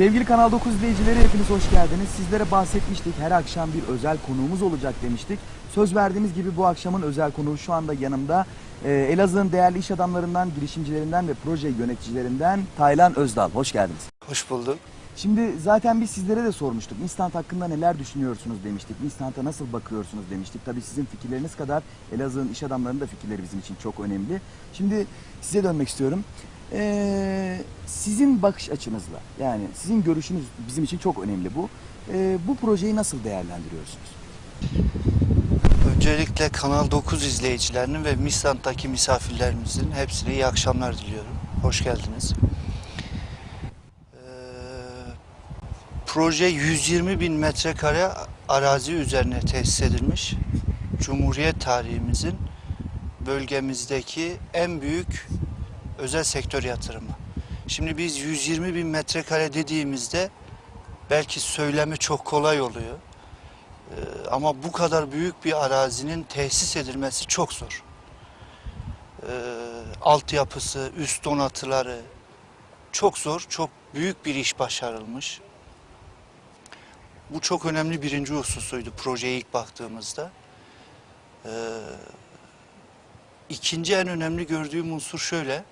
Sevgili Kanal 9 izleyicileri hepiniz hoş geldiniz. Sizlere bahsetmiştik her akşam bir özel konuğumuz olacak demiştik. Söz verdiğimiz gibi bu akşamın özel konuğu şu anda yanımda. Ee, Elazığ'ın değerli iş adamlarından, girişimcilerinden ve proje yöneticilerinden Taylan Özdal. Hoş geldiniz. Hoş bulduk. Şimdi zaten biz sizlere de sormuştuk. Instant hakkında neler düşünüyorsunuz demiştik. Instant'a nasıl bakıyorsunuz demiştik. Tabii sizin fikirleriniz kadar Elazığ'ın iş adamlarının da fikirleri bizim için çok önemli. Şimdi size dönmek istiyorum. Ee, sizin bakış açınızla yani sizin görüşünüz bizim için çok önemli bu. Ee, bu projeyi nasıl değerlendiriyorsunuz? Öncelikle Kanal 9 izleyicilerinin ve Misant'taki misafirlerimizin hepsine iyi akşamlar diliyorum. Hoş geldiniz. Ee, proje 120 bin metrekare arazi üzerine tesis edilmiş. Cumhuriyet tarihimizin bölgemizdeki en büyük özel sektör yatırımı. Şimdi biz 120 bin metrekare dediğimizde belki söylemi çok kolay oluyor. Ee, ama bu kadar büyük bir arazinin tesis edilmesi çok zor. Ee, altyapısı, üst donatıları çok zor, çok büyük bir iş başarılmış. Bu çok önemli birinci hususuydu projeye ilk baktığımızda. Ee, ikinci en önemli gördüğüm unsur şöyle.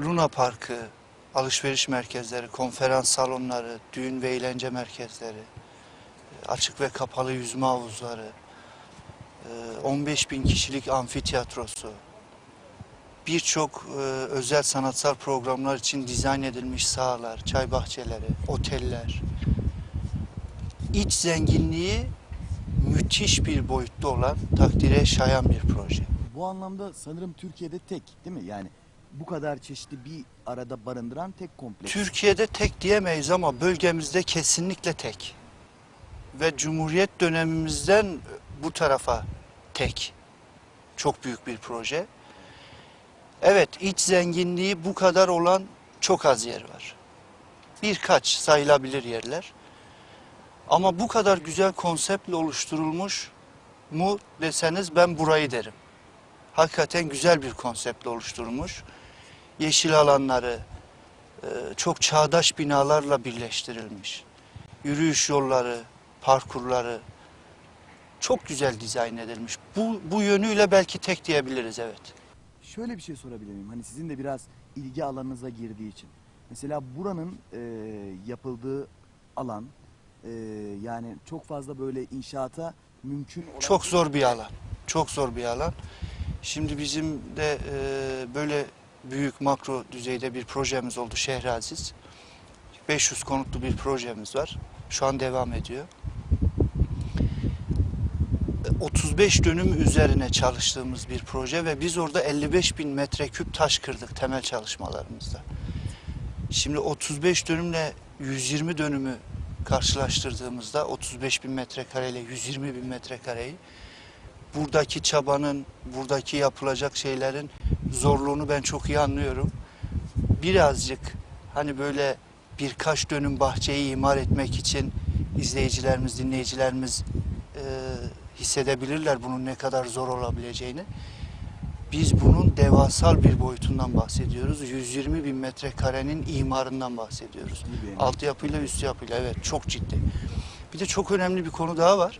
Luna Parkı, alışveriş merkezleri, konferans salonları, düğün ve eğlence merkezleri, açık ve kapalı yüzme havuzları, e, 15 bin kişilik amfiteyatrosu, birçok e, özel sanatsal programlar için dizayn edilmiş sahalar, çay bahçeleri, oteller, iç zenginliği müthiş bir boyutta olan takdire şayan bir proje. Bu anlamda sanırım Türkiye'de tek değil mi? Yani bu kadar çeşitli bir arada barındıran tek kompleks. Türkiye'de tek diyemeyiz ama bölgemizde kesinlikle tek. Ve Cumhuriyet dönemimizden bu tarafa tek. Çok büyük bir proje. Evet iç zenginliği bu kadar olan çok az yer var. Birkaç sayılabilir yerler. Ama bu kadar güzel konseptle oluşturulmuş mu deseniz ben burayı derim. Hakikaten güzel bir konseptle oluşturulmuş. Yeşil alanları, e, çok çağdaş binalarla birleştirilmiş. Yürüyüş yolları, parkurları çok güzel dizayn edilmiş. Bu, bu yönüyle belki tek diyebiliriz evet. Şöyle bir şey sorabilir miyim? Hani sizin de biraz ilgi alanınıza girdiği için. Mesela buranın e, yapıldığı alan e, yani çok fazla böyle inşaata mümkün olan... Çok zor bir alan. Çok zor bir alan. Şimdi bizim de e, böyle büyük makro düzeyde bir projemiz oldu Şehraziz. 500 konutlu bir projemiz var. Şu an devam ediyor. E, 35 dönüm üzerine çalıştığımız bir proje ve biz orada 55 bin metreküp taş kırdık temel çalışmalarımızda. Şimdi 35 dönümle 120 dönümü karşılaştırdığımızda 35 bin metrekare ile 120 bin metrekareyi buradaki çabanın, buradaki yapılacak şeylerin zorluğunu ben çok iyi anlıyorum. Birazcık hani böyle birkaç dönüm bahçeyi imar etmek için izleyicilerimiz, dinleyicilerimiz e, hissedebilirler bunun ne kadar zor olabileceğini. Biz bunun devasal bir boyutundan bahsediyoruz. 120 bin metrekarenin imarından bahsediyoruz. Altyapıyla üst yapıyla evet çok ciddi. Bir de çok önemli bir konu daha var.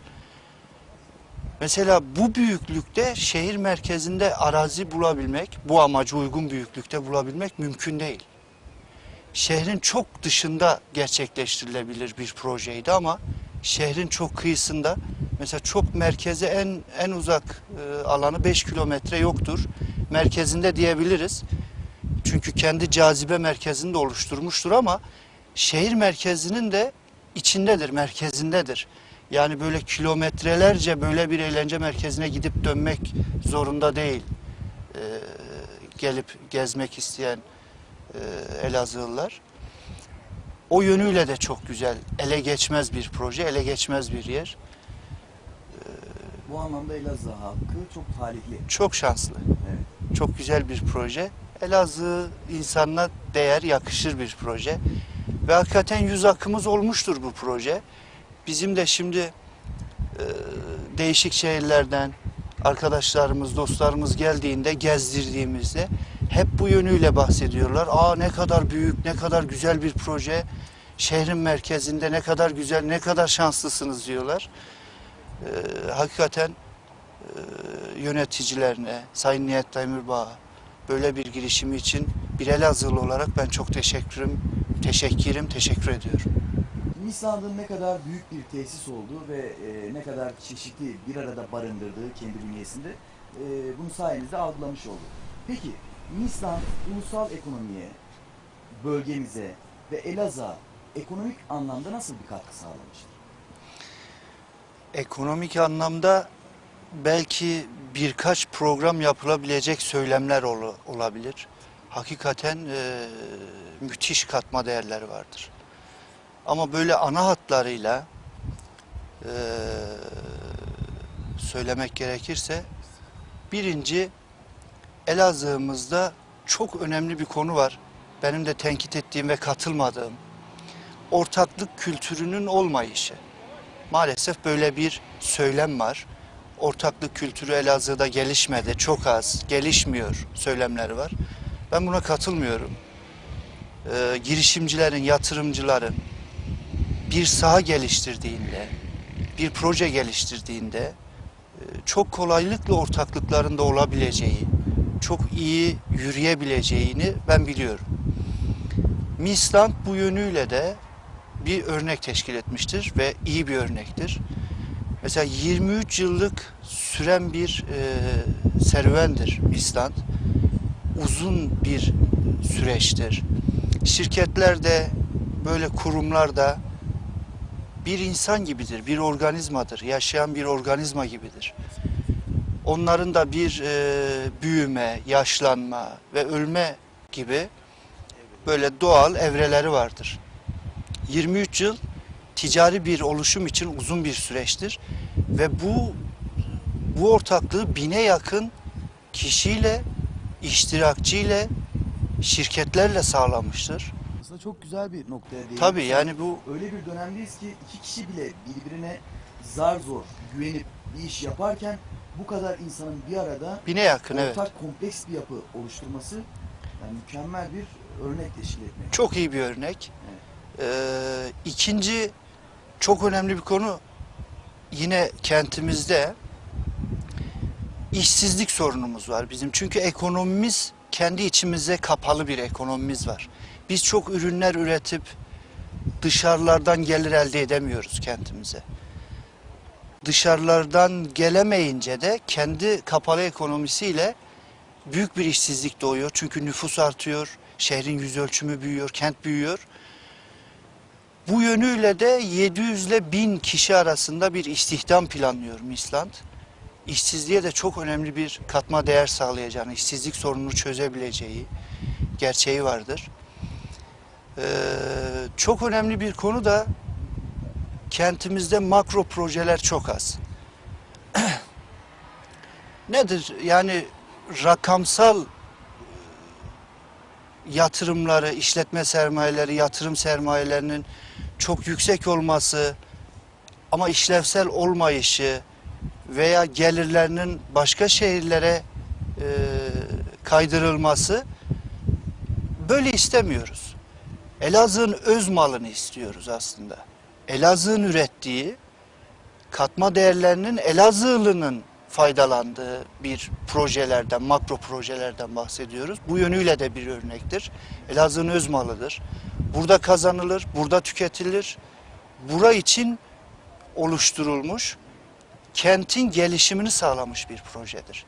Mesela bu büyüklükte şehir merkezinde arazi bulabilmek, bu amaca uygun büyüklükte bulabilmek mümkün değil. Şehrin çok dışında gerçekleştirilebilir bir projeydi ama şehrin çok kıyısında mesela çok merkeze en en uzak e, alanı 5 kilometre yoktur. Merkezinde diyebiliriz. Çünkü kendi cazibe merkezini de oluşturmuştur ama şehir merkezinin de içindedir, merkezindedir. Yani böyle kilometrelerce böyle bir eğlence merkezine gidip dönmek zorunda değil. Ee, gelip gezmek isteyen e, Elazığlılar. O yönüyle de çok güzel, ele geçmez bir proje, ele geçmez bir yer. Bu anlamda Elazığ halkı çok talihli. Çok şanslı, Evet. çok güzel bir proje. Elazığ insanına değer, yakışır bir proje. Ve hakikaten yüz akımız olmuştur bu proje. Bizim de şimdi e, değişik şehirlerden arkadaşlarımız, dostlarımız geldiğinde gezdirdiğimizde hep bu yönüyle bahsediyorlar. Aa ne kadar büyük, ne kadar güzel bir proje. şehrin merkezinde ne kadar güzel, ne kadar şanslısınız diyorlar. Ee, hakikaten e, yöneticilerine, Sayın Nihat Demirbağ böyle bir girişimi için bir Elazığlı olarak ben çok teşekkürüm, teşekkirim, teşekkür ediyorum. Nissan'ın ne kadar büyük bir tesis olduğu ve e, ne kadar çeşitli bir arada barındırdığı kendi bünyesinde e, bunu sayenizde algılamış olduk. Peki Nissan ulusal ekonomiye, bölgemize ve Elazığ'a ekonomik anlamda nasıl bir katkı sağlamıştır? Ekonomik anlamda belki birkaç program yapılabilecek söylemler ol- olabilir. Hakikaten e, müthiş katma değerleri vardır. Ama böyle ana hatlarıyla e, söylemek gerekirse birinci Elazığ'ımızda çok önemli bir konu var. Benim de tenkit ettiğim ve katılmadığım ortaklık kültürünün olmayışı. Maalesef böyle bir söylem var. Ortaklık kültürü Elazığ'da gelişmedi, çok az, gelişmiyor söylemleri var. Ben buna katılmıyorum. Ee, girişimcilerin, yatırımcıların bir saha geliştirdiğinde, bir proje geliştirdiğinde e, çok kolaylıkla ortaklıklarında olabileceği, çok iyi yürüyebileceğini ben biliyorum. Misland bu yönüyle de bir örnek teşkil etmiştir ve iyi bir örnektir. Mesela 23 yıllık süren bir e, serüvendir Misland. Uzun bir süreçtir. Şirketler de böyle kurumlar da bir insan gibidir, bir organizmadır, yaşayan bir organizma gibidir. Onların da bir e, büyüme, yaşlanma ve ölme gibi böyle doğal evreleri vardır. 23 yıl ticari bir oluşum için uzun bir süreçtir ve bu bu ortaklığı bine yakın kişiyle, iştirakçiyle, şirketlerle sağlamıştır. Aslında çok güzel bir noktaya değindiniz. Tabii yani bu Öyle bir dönemdeyiz ki iki kişi bile birbirine zar zor güvenip bir iş yaparken bu kadar insanın bir arada bine yakın evet. ortak kompleks bir yapı oluşturması yani mükemmel bir örnek teşkil etmek. Çok iyi bir örnek. Ee, ikinci çok önemli bir konu yine kentimizde işsizlik sorunumuz var bizim. Çünkü ekonomimiz kendi içimize kapalı bir ekonomimiz var. Biz çok ürünler üretip dışarılardan gelir elde edemiyoruz kentimize. Dışarılardan gelemeyince de kendi kapalı ekonomisiyle büyük bir işsizlik doğuyor. Çünkü nüfus artıyor, şehrin yüz ölçümü büyüyor, kent büyüyor. Bu yönüyle de 700 ile 1000 kişi arasında bir istihdam planlıyor Misland. İşsizliğe de çok önemli bir katma değer sağlayacağını, işsizlik sorununu çözebileceği gerçeği vardır. Ee, çok önemli bir konu da kentimizde makro projeler çok az. Nedir? Yani rakamsal yatırımları, işletme sermayeleri, yatırım sermayelerinin çok yüksek olması ama işlevsel olmayışı veya gelirlerinin başka şehirlere e, kaydırılması böyle istemiyoruz. Elazığ'ın öz malını istiyoruz aslında. Elazığ'ın ürettiği katma değerlerinin Elazığlı'nın faydalandığı bir projelerden, makro projelerden bahsediyoruz. Bu yönüyle de bir örnektir. Elazığ'ın öz malıdır. Burada kazanılır, burada tüketilir. Bura için oluşturulmuş, kentin gelişimini sağlamış bir projedir.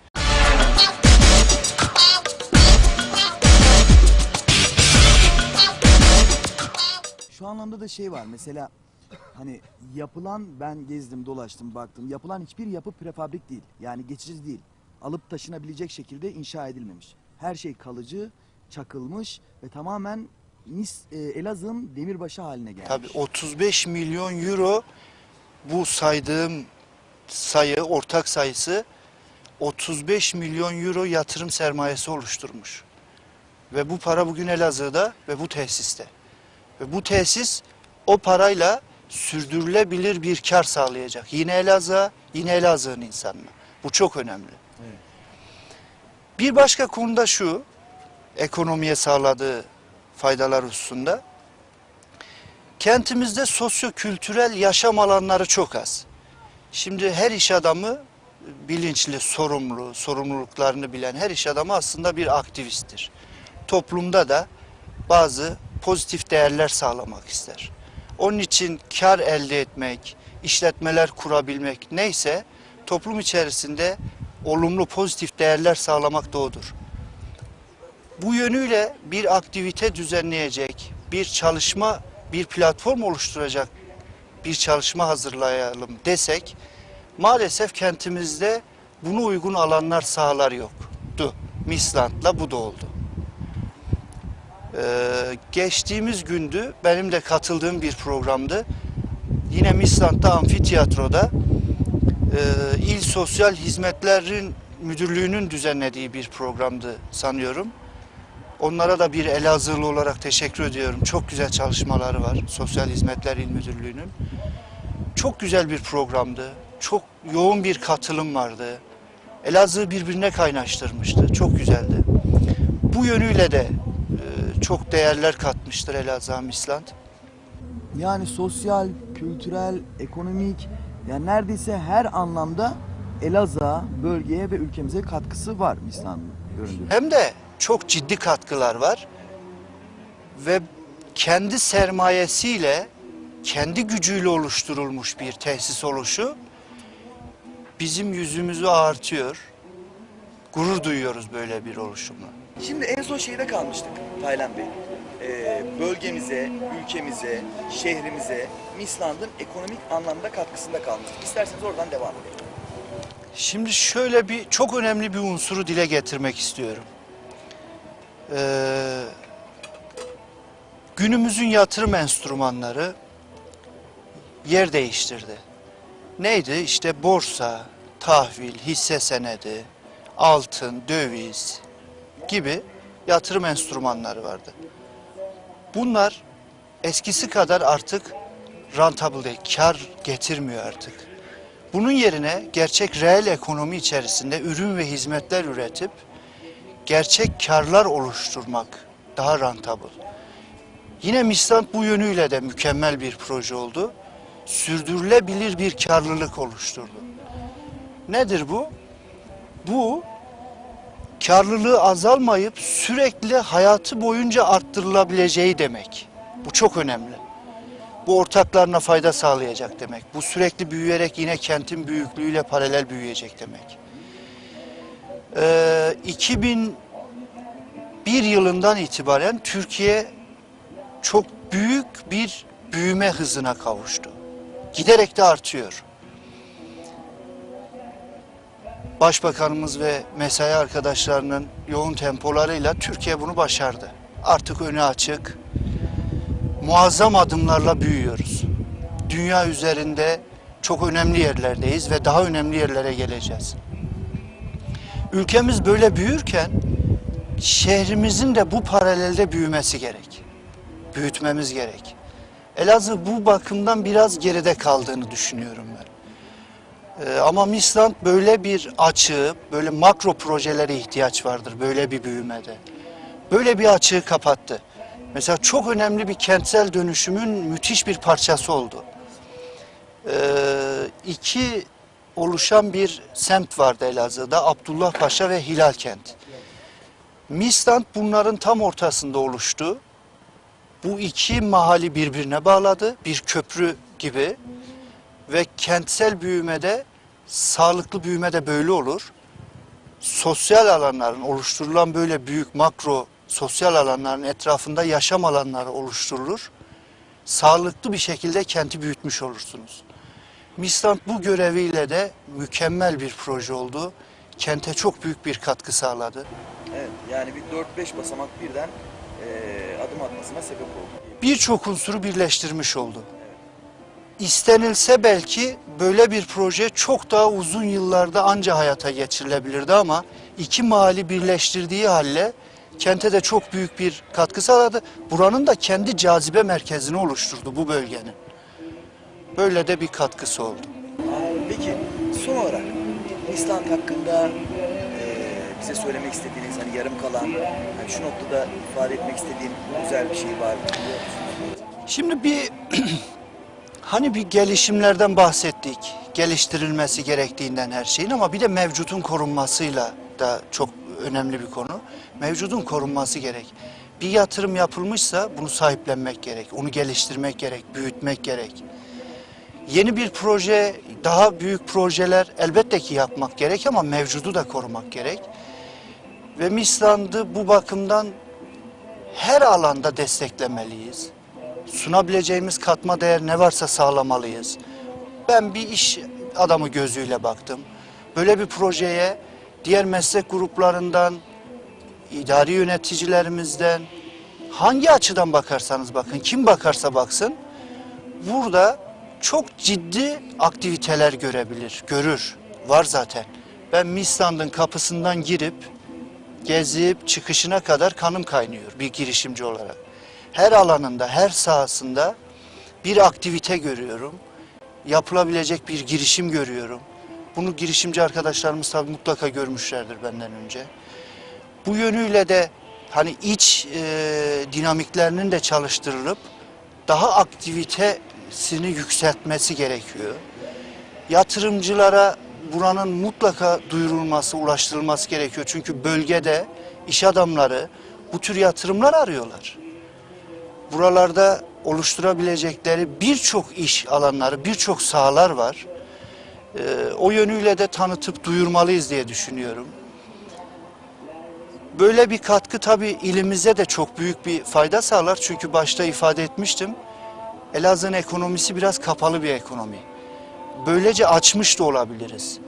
Şu anlamda da şey var mesela hani yapılan ben gezdim dolaştım baktım yapılan hiçbir yapı prefabrik değil yani geçici değil alıp taşınabilecek şekilde inşa edilmemiş. Her şey kalıcı, çakılmış ve tamamen Nis, e, Elazığ'ın demirbaşı haline gelmiş. Tabii 35 milyon euro bu saydığım sayı, ortak sayısı 35 milyon euro yatırım sermayesi oluşturmuş. Ve bu para bugün Elazığ'da ve bu tesiste. Ve bu tesis o parayla sürdürülebilir bir kar sağlayacak. Yine Elazığ'a, yine Elazığ'ın insanına. Bu çok önemli. Evet. Bir başka konuda şu, ekonomiye sağladığı faydalar hususunda. Kentimizde sosyo-kültürel yaşam alanları çok az. Şimdi her iş adamı bilinçli, sorumlu, sorumluluklarını bilen her iş adamı aslında bir aktivisttir. Toplumda da bazı pozitif değerler sağlamak ister. Onun için kar elde etmek, işletmeler kurabilmek neyse toplum içerisinde olumlu pozitif değerler sağlamak da odur. Bu yönüyle bir aktivite düzenleyecek, bir çalışma, bir platform oluşturacak bir çalışma hazırlayalım desek maalesef kentimizde buna uygun alanlar sahalar yoktu. Misland'la bu da oldu. Ee, geçtiğimiz gündü benim de katıldığım bir programdı. Yine Misland'da amfiteyatroda e, İl Sosyal Hizmetlerin Müdürlüğü'nün düzenlediği bir programdı sanıyorum. Onlara da bir Elazığlı olarak teşekkür ediyorum. Çok güzel çalışmaları var Sosyal Hizmetler İl Müdürlüğü'nün. Çok güzel bir programdı. Çok yoğun bir katılım vardı. Elazığ birbirine kaynaştırmıştı. Çok güzeldi. Bu yönüyle de çok değerler katmıştır Elazığ Misland. Yani sosyal, kültürel, ekonomik yani neredeyse her anlamda Elazığ'a, bölgeye ve ülkemize katkısı var İslam'ın göründüğü. Hem de çok ciddi katkılar var. Ve kendi sermayesiyle, kendi gücüyle oluşturulmuş bir tesis oluşu bizim yüzümüzü ağartıyor. Gurur duyuyoruz böyle bir oluşumla. Şimdi en son şeyde kalmıştık Taylan Bey. Ee, bölgemize, ülkemize, şehrimize Misland'ın ekonomik anlamda katkısında kalmıştık. İsterseniz oradan devam edelim. Şimdi şöyle bir çok önemli bir unsuru dile getirmek istiyorum. Ee, günümüzün yatırım enstrümanları yer değiştirdi. Neydi? İşte borsa, tahvil, hisse senedi, altın, döviz gibi yatırım enstrümanları vardı. Bunlar eskisi kadar artık rentable değil, kar getirmiyor artık. Bunun yerine gerçek reel ekonomi içerisinde ürün ve hizmetler üretip gerçek karlar oluşturmak daha rentable. Yine Mislant bu yönüyle de mükemmel bir proje oldu. Sürdürülebilir bir karlılık oluşturdu. Nedir bu? Bu karlılığı azalmayıp sürekli hayatı boyunca arttırılabileceği demek. Bu çok önemli. Bu ortaklarına fayda sağlayacak demek. Bu sürekli büyüyerek yine kentin büyüklüğüyle paralel büyüyecek demek. Ee, 2001 yılından itibaren Türkiye çok büyük bir büyüme hızına kavuştu. Giderek de artıyor. Başbakanımız ve mesai arkadaşlarının yoğun tempolarıyla Türkiye bunu başardı. Artık önü açık, muazzam adımlarla büyüyoruz. Dünya üzerinde çok önemli yerlerdeyiz ve daha önemli yerlere geleceğiz. Ülkemiz böyle büyürken şehrimizin de bu paralelde büyümesi gerek. Büyütmemiz gerek. Elazığ bu bakımdan biraz geride kaldığını düşünüyorum ben. Ee, ama Misland böyle bir açığı, böyle makro projelere ihtiyaç vardır böyle bir büyümede. Böyle bir açığı kapattı. Mesela çok önemli bir kentsel dönüşümün müthiş bir parçası oldu. Ee, iki oluşan bir semt vardı Elazığ'da. Abdullah Paşa ve Hilal Kent. Misland bunların tam ortasında oluştu. Bu iki mahalli birbirine bağladı. Bir köprü gibi. Ve kentsel büyümede, sağlıklı büyümede böyle olur. Sosyal alanların oluşturulan böyle büyük makro sosyal alanların etrafında yaşam alanları oluşturulur. Sağlıklı bir şekilde kenti büyütmüş olursunuz. Misland bu göreviyle de mükemmel bir proje oldu. Kente çok büyük bir katkı sağladı. Evet yani bir 4-5 basamak birden eee, adım atmasına sebep oldu. Birçok unsuru birleştirmiş oldu. İstenilse belki böyle bir proje çok daha uzun yıllarda anca hayata geçirilebilirdi ama iki mahalli birleştirdiği halle kente de çok büyük bir katkı sağladı. Buranın da kendi cazibe merkezini oluşturdu bu bölgenin. Böyle de bir katkısı oldu. Peki son olarak İslam hakkında eee, bize söylemek istediğiniz hani yarım kalan hani şu noktada ifade etmek istediğim güzel bir şey var mı? Şimdi bir hani bir gelişimlerden bahsettik. Geliştirilmesi gerektiğinden her şeyin ama bir de mevcutun korunmasıyla da çok önemli bir konu. Mevcudun korunması gerek. Bir yatırım yapılmışsa bunu sahiplenmek gerek. Onu geliştirmek gerek, büyütmek gerek. Yeni bir proje, daha büyük projeler elbette ki yapmak gerek ama mevcudu da korumak gerek. Ve Misland'ı bu bakımdan her alanda desteklemeliyiz. Sunabileceğimiz katma değer ne varsa sağlamalıyız. Ben bir iş adamı gözüyle baktım. Böyle bir projeye diğer meslek gruplarından, idari yöneticilerimizden, hangi açıdan bakarsanız bakın, kim bakarsa baksın, burada çok ciddi aktiviteler görebilir, görür. Var zaten. Ben Misland'ın kapısından girip gezip çıkışına kadar kanım kaynıyor bir girişimci olarak. Her alanında, her sahasında bir aktivite görüyorum. Yapılabilecek bir girişim görüyorum. Bunu girişimci arkadaşlarımız tabii mutlaka görmüşlerdir benden önce. Bu yönüyle de hani iç e, dinamiklerinin de çalıştırılıp daha aktivitesini yükseltmesi gerekiyor. Yatırımcılara buranın mutlaka duyurulması, ulaştırılması gerekiyor. Çünkü bölgede iş adamları bu tür yatırımlar arıyorlar. Buralarda oluşturabilecekleri birçok iş alanları, birçok sahalar var. Ee, o yönüyle de tanıtıp duyurmalıyız diye düşünüyorum. Böyle bir katkı tabii ilimize de çok büyük bir fayda sağlar. Çünkü başta ifade etmiştim. Elazığ'ın ekonomisi biraz kapalı bir ekonomi. Böylece açmış da olabiliriz.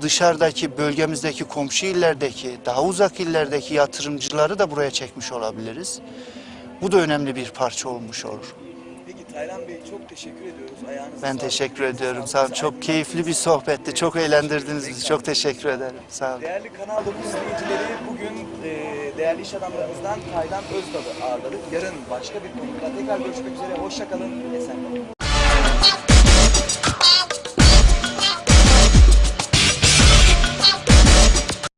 Dışarıdaki, bölgemizdeki komşu illerdeki, daha uzak illerdeki yatırımcıları da buraya çekmiş olabiliriz. Bu da önemli bir parça olmuş olur. Peki Taylan Bey çok teşekkür ediyoruz. Ayağınıza Ben sağlık. teşekkür ediyorum. Sağ olun. Çok keyifli bir sohbetti. Çok eğlendirdiniz bizi. Çok teşekkür ederim. Sağ olun. Değerli Kanal 9 izleyicileri bugün e, değerli iş adamlarımızdan Taylan Özdal'ı ağırladık. Yarın başka bir konukla tekrar görüşmek üzere. Hoşçakalın. Esen kalın.